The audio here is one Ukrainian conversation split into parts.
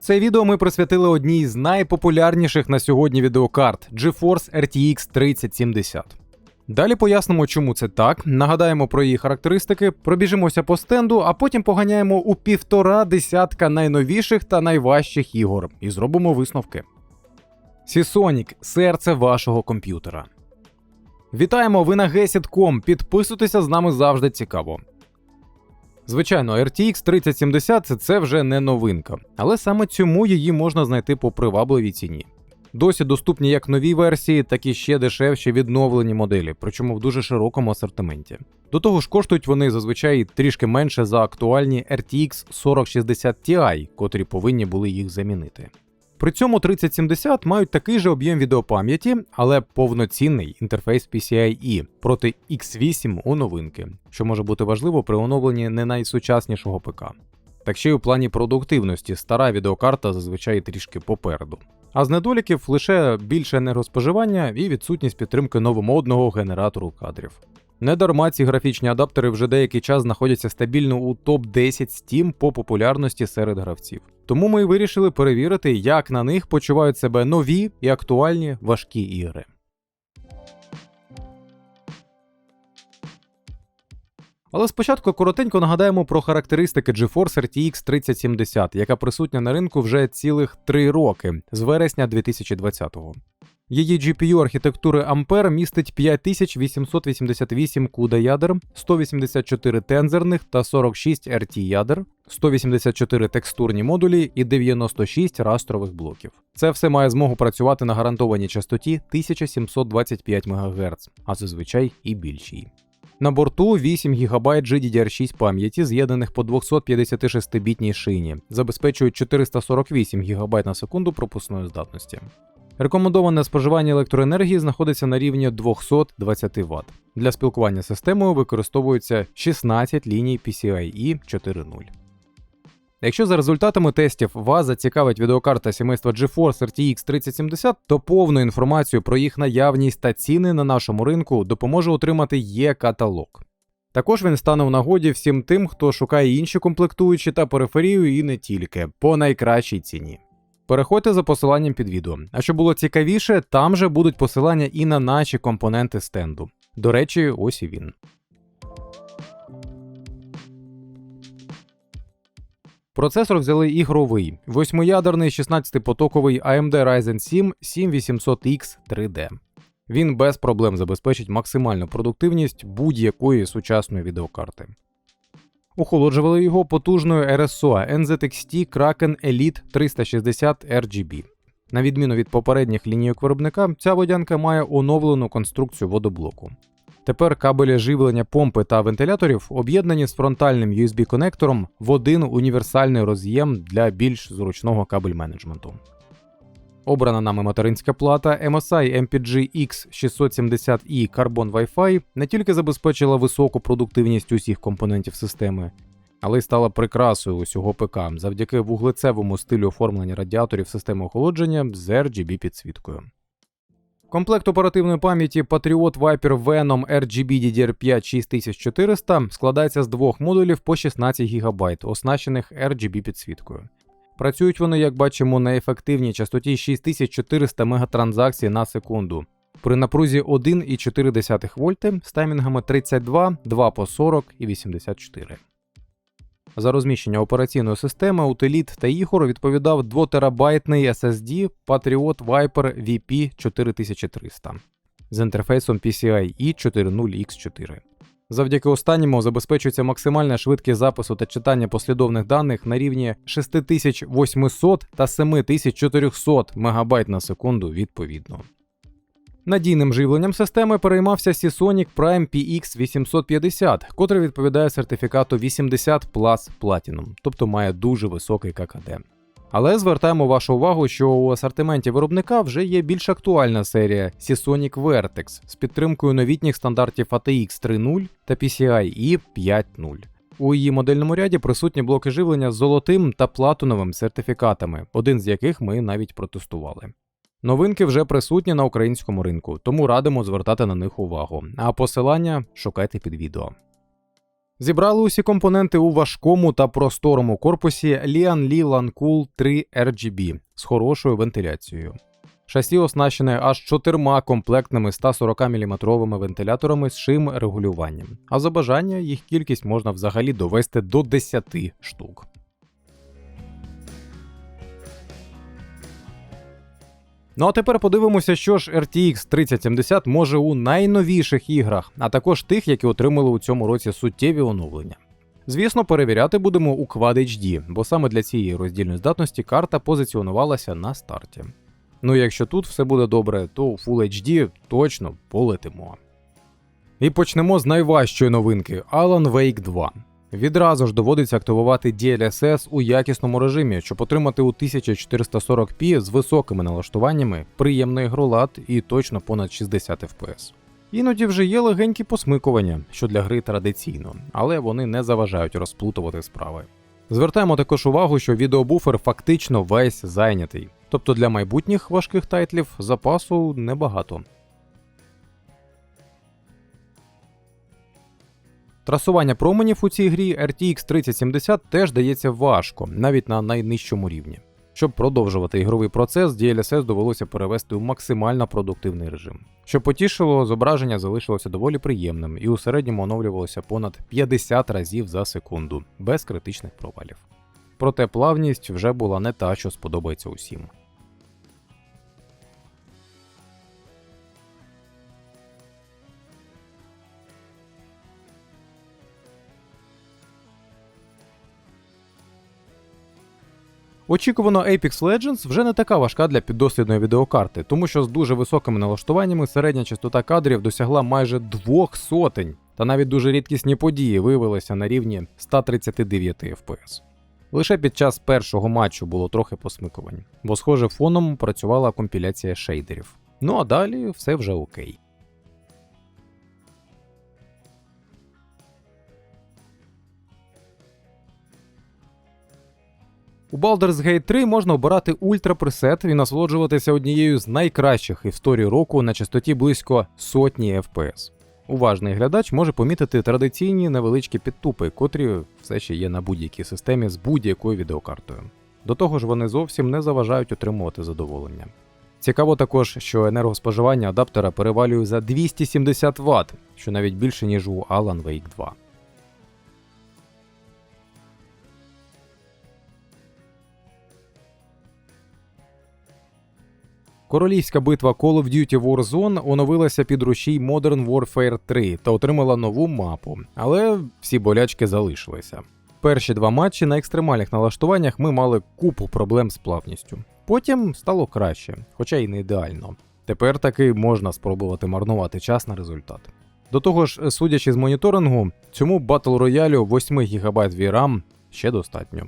Це відео ми присвятили одній з найпопулярніших на сьогодні відеокарт GeForce RTX 3070. Далі пояснимо, чому це так, нагадаємо про її характеристики, пробіжимося по стенду, а потім поганяємо у півтора десятка найновіших та найважчих ігор і зробимо висновки. Seasonic – серце вашого комп'ютера. Вітаємо, ви на Gesit.com, Підписуйтеся з нами завжди цікаво. Звичайно, RTX 3070 це вже не новинка, але саме цьому її можна знайти по привабливій ціні. Досі доступні як нові версії, так і ще дешевші відновлені моделі, причому в дуже широкому асортименті. До того ж, коштують вони зазвичай трішки менше за актуальні RTX 4060 Ti, котрі повинні були їх замінити. При цьому 3070 мають такий же об'єм відеопам'яті, але повноцінний інтерфейс PCIe проти X8 у новинки, що може бути важливо при оновленні не найсучаснішого ПК. Так ще й у плані продуктивності стара відеокарта зазвичай трішки попереду. А з недоліків лише більше енергоспоживання і відсутність підтримки новомодного генератору кадрів. Недарма ці графічні адаптери вже деякий час знаходяться стабільно у топ-10 Steam по популярності серед гравців. Тому ми вирішили перевірити, як на них почувають себе нові і актуальні важкі ігри. Але спочатку коротенько нагадаємо про характеристики GeForce RTX 3070, яка присутня на ринку вже цілих 3 роки з вересня 2020-го. Її GPU архітектури Ampere містить 5888 CUDA ядер, 184 тензорних та 46 RT ядер, 184 текстурні модулі і 96 растрових блоків. Це все має змогу працювати на гарантованій частоті 1725 МГц, а зазвичай і більшій. На борту 8 ГБ GDDR6 пам'яті, з'єднаних по 256-бітній шині, забезпечують 448 ГБ на секунду пропускної здатності. Рекомендоване споживання електроенергії знаходиться на рівні 220 Вт. Для спілкування з системою використовується 16 ліній PCIe 4.0. Якщо за результатами тестів вас зацікавить відеокарта сімейства GeForce RTX 3070, то повну інформацію про їх наявність та ціни на нашому ринку допоможе отримати є-каталог. Також він стане в нагоді всім тим, хто шукає інші комплектуючі та периферію і не тільки по найкращій ціні. Переходьте за посиланням під відео. А що було цікавіше, там же будуть посилання і на наші компоненти стенду. До речі, ось і він. Процесор взяли ігровий, восьмиядерний 16-потоковий AMD Ryzen 7 7800X 3D. Він без проблем забезпечить максимальну продуктивність будь-якої сучасної відеокарти. Охолоджували його потужною RSO NZXT Kraken Elite 360 RGB. На відміну від попередніх лінійок виробника, ця водянка має оновлену конструкцію водоблоку. Тепер кабелі живлення помпи та вентиляторів об'єднані з фронтальним USB-конектором в один універсальний роз'єм для більш зручного кабель менеджменту. Обрана нами материнська плата MSI MPG X670E Carbon Wi-Fi не тільки забезпечила високу продуктивність усіх компонентів системи, але й стала прикрасою усього ПК завдяки вуглецевому стилю оформлення радіаторів системи охолодження з RGB підсвіткою. Комплект оперативної пам'яті Patriot Viper Venom RGB DDR5 6400 складається з двох модулів по 16 ГБ, оснащених RGB підсвіткою. Працюють вони, як бачимо, на ефективній частоті 6400 мегатранзакцій на секунду. При напрузі 1,4 вольти з таймінгами 32, 2 по 40 і 84. За розміщення операційної системи утиліт та ігор відповідав 2-терабайтний SSD Patriot Viper VP 4300 з інтерфейсом PCIe 4.0X4. Завдяки останньому забезпечується максимальна швидкість запису та читання послідовних даних на рівні 6800 та 7400 МБ на секунду відповідно. Надійним живленням системи переймався Seasonic Prime PX 850, котрий відповідає сертифікату 80 Plus Platinum, тобто має дуже високий ККД. Але звертаємо вашу увагу, що у асортименті виробника вже є більш актуальна серія Seasonic Vertex з підтримкою новітніх стандартів ATX 3.0 та PCIe 5.0. У її модельному ряді присутні блоки живлення з золотим та платиновим сертифікатами, один з яких ми навіть протестували. Новинки вже присутні на українському ринку, тому радимо звертати на них увагу. А посилання шукайте під відео. Зібрали усі компоненти у важкому та просторому корпусі Lian Li Lancool 3 RGB з хорошою вентиляцією. Шасі оснащене аж чотирма комплектними 140 мм вентиляторами з шим регулюванням, а за бажання їх кількість можна взагалі довести до 10 штук. Ну а тепер подивимося, що ж RTX 3070 може у найновіших іграх, а також тих, які отримали у цьому році суттєві оновлення. Звісно, перевіряти будемо у Quad HD, бо саме для цієї роздільної здатності карта позиціонувалася на старті. Ну якщо тут все буде добре, то у Full HD точно полетимо. І почнемо з найважчої новинки Alan Wake 2. Відразу ж доводиться активувати DLSS у якісному режимі, щоб отримати у 1440p з високими налаштуваннями приємний гролад і точно понад 60 FPS. Іноді вже є легенькі посмикування, що для гри традиційно, але вони не заважають розплутувати справи. Звертаємо також увагу, що відеобуфер фактично весь зайнятий, тобто для майбутніх важких тайтлів запасу небагато. Трасування променів у цій грі RTX 3070 теж дається важко, навіть на найнижчому рівні. Щоб продовжувати ігровий процес, DLSS довелося перевести у максимально продуктивний режим. Що потішило, зображення залишилося доволі приємним і у середньому оновлювалося понад 50 разів за секунду, без критичних провалів. Проте плавність вже була не та, що сподобається усім. Очікувано Apex Legends вже не така важка для піддослідної відеокарти, тому що з дуже високими налаштуваннями середня частота кадрів досягла майже двох сотень, та навіть дуже рідкісні події виявилися на рівні 139 FPS. Лише під час першого матчу було трохи посмикувань, бо, схоже, фоном працювала компіляція шейдерів. Ну а далі все вже окей. У Baldur's Gate 3 можна обирати ультра пресет і насолоджуватися однією з найкращих історій року на частоті близько сотні FPS. Уважний глядач може помітити традиційні невеличкі підтупи, котрі все ще є на будь-якій системі з будь-якою відеокартою. До того ж, вони зовсім не заважають отримувати задоволення. Цікаво також, що енергоспоживання адаптера перевалює за 270 Вт, що навіть більше ніж у Alan Wake 2. Королівська битва Call of Duty Warzone оновилася під рушій Modern Warfare 3 та отримала нову мапу, але всі болячки залишилися. Перші два матчі на екстремальних налаштуваннях ми мали купу проблем з плавністю. Потім стало краще, хоча й не ідеально. Тепер таки можна спробувати марнувати час на результат. До того ж, судячи з моніторингу, цьому батл роялю 8 ГБ VRAM ще достатньо.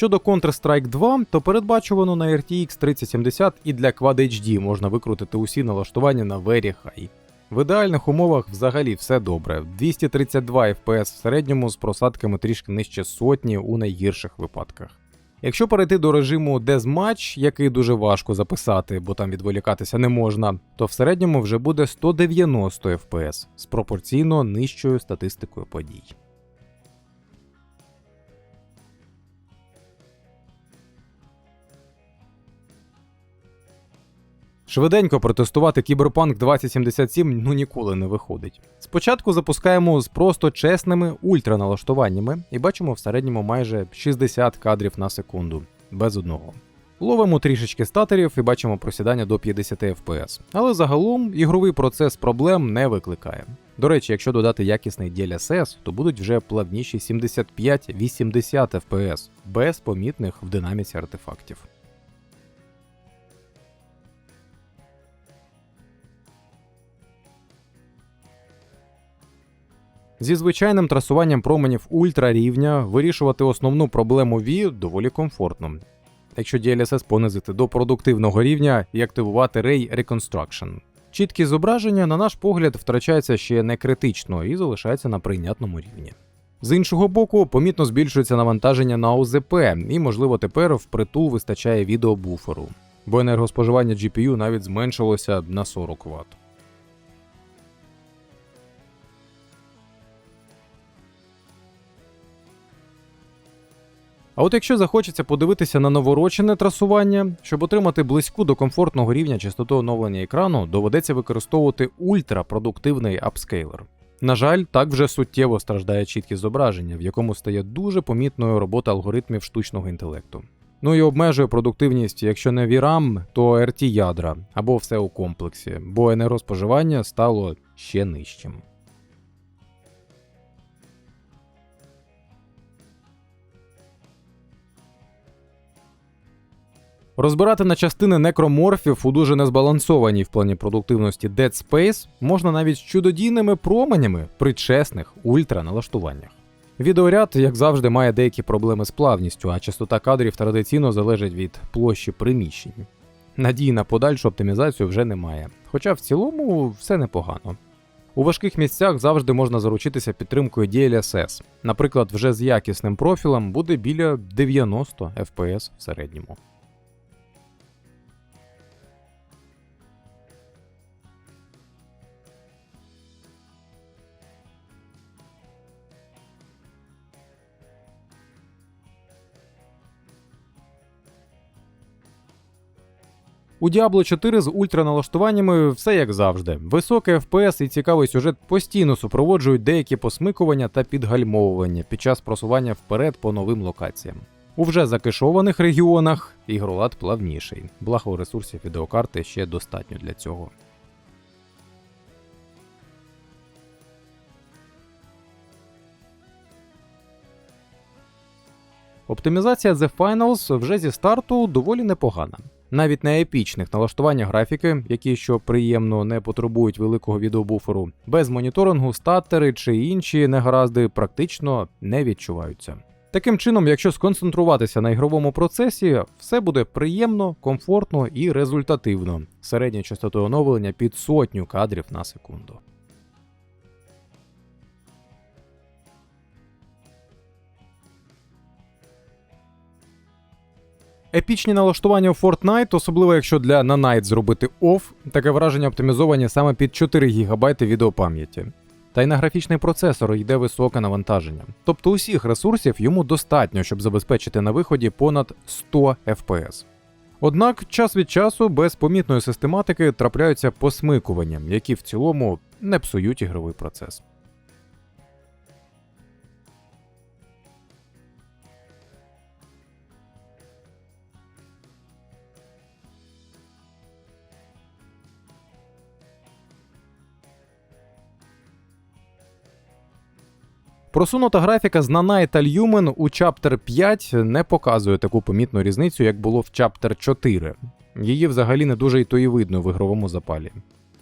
Щодо Counter-Strike 2, то передбачувано на RTX 3070 і для Quad HD можна викрутити усі налаштування на Very High. В ідеальних умовах взагалі все добре. 232 FPS в середньому з просадками трішки нижче сотні у найгірших випадках. Якщо перейти до режиму Deathmatch, який дуже важко записати, бо там відволікатися не можна, то в середньому вже буде 190 FPS з пропорційно нижчою статистикою подій. Швиденько протестувати Cyberpunk 2077 ну ніколи не виходить. Спочатку запускаємо з просто чесними ультраналаштуваннями і бачимо в середньому майже 60 кадрів на секунду, без одного. Ловимо трішечки статерів і бачимо просідання до 50 FPS. Але загалом ігровий процес проблем не викликає. До речі, якщо додати якісний DLSS, то будуть вже плавніші 75-80 FPS, без помітних в динаміці артефактів. Зі звичайним трасуванням променів ультра рівня вирішувати основну проблему Wii доволі комфортно. Якщо DLSS понизити до продуктивного рівня і активувати Ray Reconstruction. Чіткість зображення, на наш погляд, втрачається ще не критично і залишається на прийнятному рівні. З іншого боку, помітно збільшується навантаження на ОЗП, і, можливо, тепер впритул вистачає відеобуферу. бо енергоспоживання GPU навіть зменшилося на 40 Вт. А от якщо захочеться подивитися на наворочене трасування, щоб отримати близьку до комфортного рівня частоту оновлення екрану, доведеться використовувати ультрапродуктивний апскейлер. На жаль, так вже суттєво страждає чіткість зображення, в якому стає дуже помітною робота алгоритмів штучного інтелекту. Ну і обмежує продуктивність, якщо не VRAM, то RT ядра або все у комплексі, бо енергоспоживання стало ще нижчим. Розбирати на частини некроморфів у дуже незбалансованій в плані продуктивності Dead Space можна навіть з чудодійними променями при чесних ультраналаштуваннях. Відеоряд, як завжди, має деякі проблеми з плавністю, а частота кадрів традиційно залежить від площі приміщень. Надії на подальшу оптимізацію вже немає, хоча в цілому все непогано. У важких місцях завжди можна заручитися підтримкою DLSS. Наприклад, вже з якісним профілем буде біля 90 FPS в середньому. У Diablo 4 з ультраналаштуваннями все як завжди. Високий FPS і цікавий сюжет постійно супроводжують деякі посмикування та підгальмовування під час просування вперед по новим локаціям. У вже закишованих регіонах ігролад плавніший, благо ресурсів відеокарти ще достатньо для цього. Оптимізація The Finals вже зі старту доволі непогана. Навіть на епічних налаштуваннях графіки, які що приємно не потребують великого відеобуферу, без моніторингу статери чи інші негаразди практично не відчуваються. Таким чином, якщо сконцентруватися на ігровому процесі, все буде приємно, комфортно і результативно. Середня частотою оновлення під сотню кадрів на секунду. Епічні налаштування у Fortnite, особливо якщо для Nanite зробити OFF, таке враження оптимізовані саме під 4 ГБ відеопам'яті. Та й на графічний процесор йде високе навантаження. Тобто усіх ресурсів йому достатньо, щоб забезпечити на виході понад 100 FPS. Однак час від часу без помітної систематики трапляються посмикування, які в цілому не псують ігровий процес. Просунута графіка з Nanite та Lumen у Chapter 5 не показує таку помітну різницю, як було в Chapter 4. Її взагалі не дуже й то і видно в ігровому запалі.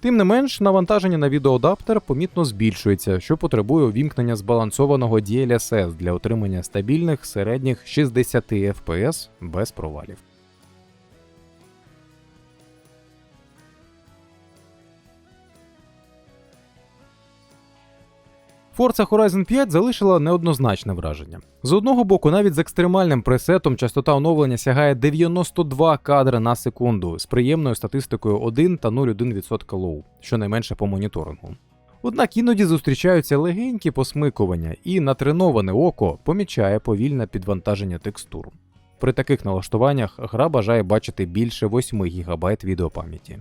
Тим не менш, навантаження на відеоадаптер помітно збільшується, що потребує увімкнення збалансованого DLSS для отримання стабільних середніх 60 FPS без провалів. Forza Horizon 5 залишила неоднозначне враження. З одного боку, навіть з екстремальним пресетом частота оновлення сягає 92 кадри на секунду з приємною статистикою 1 та 0,1% лоу, щонайменше по моніторингу. Однак іноді зустрічаються легенькі посмикування, і натреноване око помічає повільне підвантаження текстур. При таких налаштуваннях гра бажає бачити більше 8 ГБ відеопам'яті.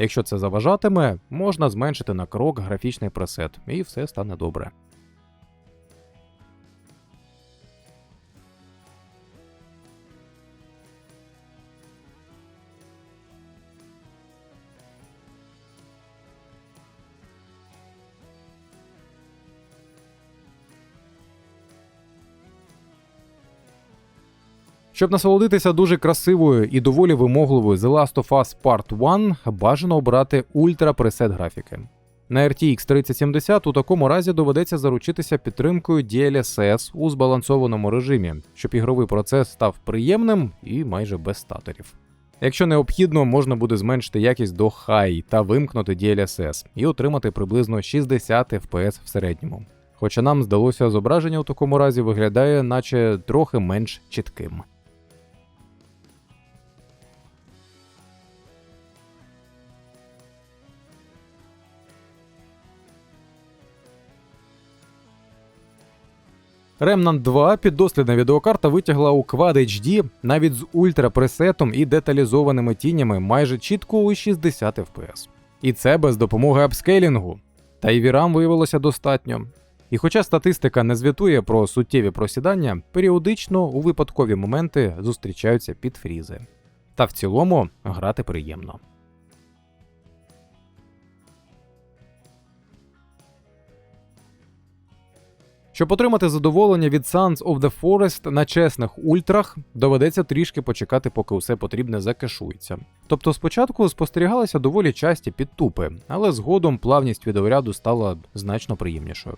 Якщо це заважатиме, можна зменшити на крок графічний пресет, і все стане добре. Щоб насолодитися дуже красивою і доволі вимогливою The Last of Us Part 1, бажано обрати ультра пресет графіки. На RTX 3070 у такому разі доведеться заручитися підтримкою DLSS у збалансованому режимі, щоб ігровий процес став приємним і майже без статорів. Якщо необхідно, можна буде зменшити якість до High та вимкнути DLSS і отримати приблизно 60 FPS в середньому. Хоча нам здалося, зображення у такому разі виглядає, наче трохи менш чітким. Remnant 2 піддослідна відеокарта витягла у Quad HD навіть з ультрапресетом і деталізованими тінями майже чітко у 60 FPS. І це без допомоги апскейлінгу. Та й VRAM виявилося достатньо. І хоча статистика не звітує про суттєві просідання, періодично у випадкові моменти зустрічаються підфрізи. Та в цілому грати приємно. Щоб отримати задоволення від Sons of the Forest на чесних ультрах, доведеться трішки почекати, поки усе потрібне закешується. Тобто спочатку спостерігалися доволі часті підтупи, але згодом плавність відеоряду стала значно приємнішою.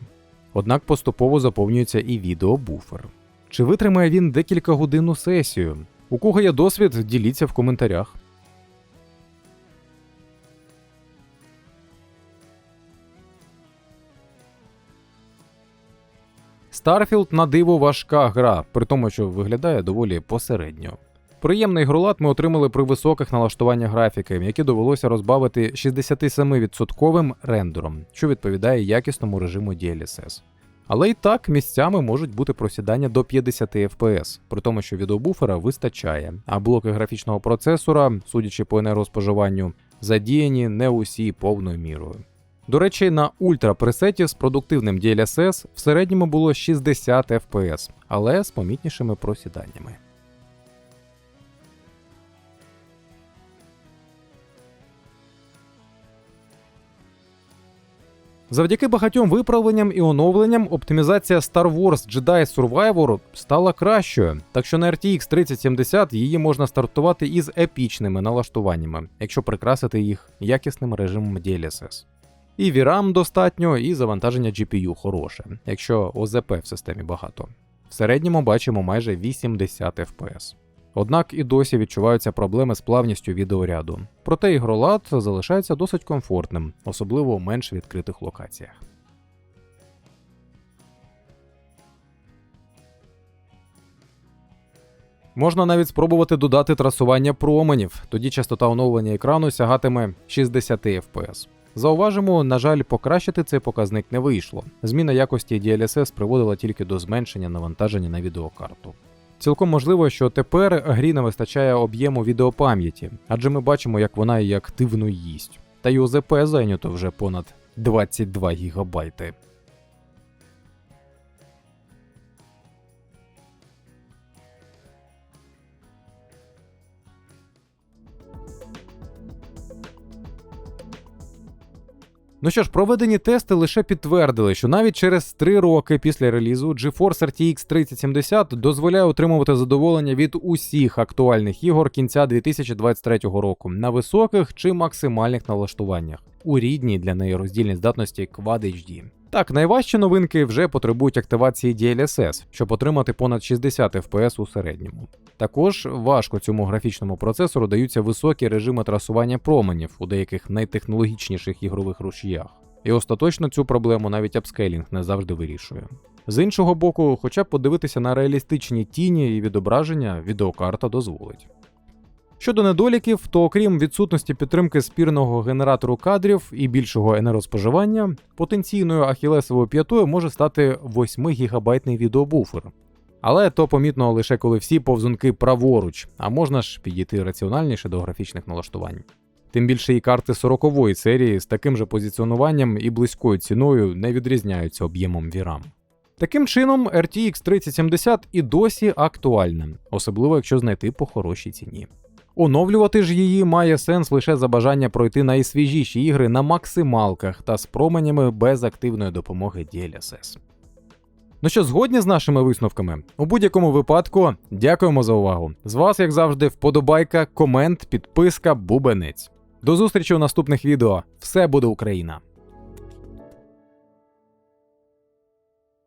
Однак поступово заповнюється і відеобуфер. Чи витримає він декілька годинну сесію? У кого є досвід, діліться в коментарях. Starfield на диво важка гра, при тому, що виглядає доволі посередньо. Приємний ігролад ми отримали при високих налаштуваннях графіки, які довелося розбавити 67% рендером, що відповідає якісному режиму DLSS. Але і так місцями можуть бути просідання до 50 FPS, при тому, що відеобуфера вистачає, а блоки графічного процесора, судячи по енергоспоживанню, задіяні не усі повною мірою. До речі, на ультра пресеті з продуктивним DLSS в середньому було 60 FPS, але з помітнішими просіданнями. Завдяки багатьом виправленням і оновленням оптимізація Star Wars Jedi Survivor стала кращою, так що на RTX 3070 її можна стартувати із епічними налаштуваннями, якщо прикрасити їх якісним режимом DLSS. І VRAM достатньо, і завантаження GPU хороше, якщо ОЗП в системі багато. В середньому бачимо майже 80 FPS. Однак і досі відчуваються проблеми з плавністю відеоряду. Проте ігролад залишається досить комфортним, особливо у менш відкритих локаціях. Можна навіть спробувати додати трасування променів, тоді частота оновлення екрану сягатиме 60 FPS. Зауважимо, на жаль, покращити цей показник не вийшло. Зміна якості DLSS приводила тільки до зменшення навантаження на відеокарту. Цілком можливо, що тепер грі не вистачає об'єму відеопам'яті, адже ми бачимо, як вона її активно їсть. Та й ОЗП зайнято вже понад 22 гігабайти. Ну що ж, проведені тести лише підтвердили, що навіть через 3 роки після релізу GeForce RTX 3070 дозволяє отримувати задоволення від усіх актуальних ігор кінця 2023 року на високих чи максимальних налаштуваннях у рідній для неї роздільній здатності Quad HD. Так, найважчі новинки вже потребують активації DLSS, щоб отримати понад 60 FPS у середньому. Також важко цьому графічному процесору даються високі режими трасування променів у деяких найтехнологічніших ігрових рушіях. І остаточно цю проблему навіть апскейлінг не завжди вирішує. З іншого боку, хоча б подивитися на реалістичні тіні і відображення, відеокарта дозволить. Щодо недоліків, то окрім відсутності підтримки спірного генератору кадрів і більшого енергоспоживання, потенційною ахілесовою п'ятою може стати 8 гігабайтний відеобуфер. Але то помітно лише коли всі повзунки праворуч, а можна ж підійти раціональніше до графічних налаштувань. Тим більше і карти 40-ї серії з таким же позиціонуванням і близькою ціною не відрізняються об'ємом VRAM. Таким чином, RTX 3070 і досі актуальна, особливо якщо знайти по хорошій ціні. Оновлювати ж її має сенс лише за бажання пройти найсвіжіші ігри на максималках та з променями без активної допомоги DLSS. Ну що, згодні з нашими висновками? У будь-якому випадку дякуємо за увагу. З вас, як завжди, вподобайка, комент, підписка, бубенець. До зустрічі у наступних відео. Все буде Україна!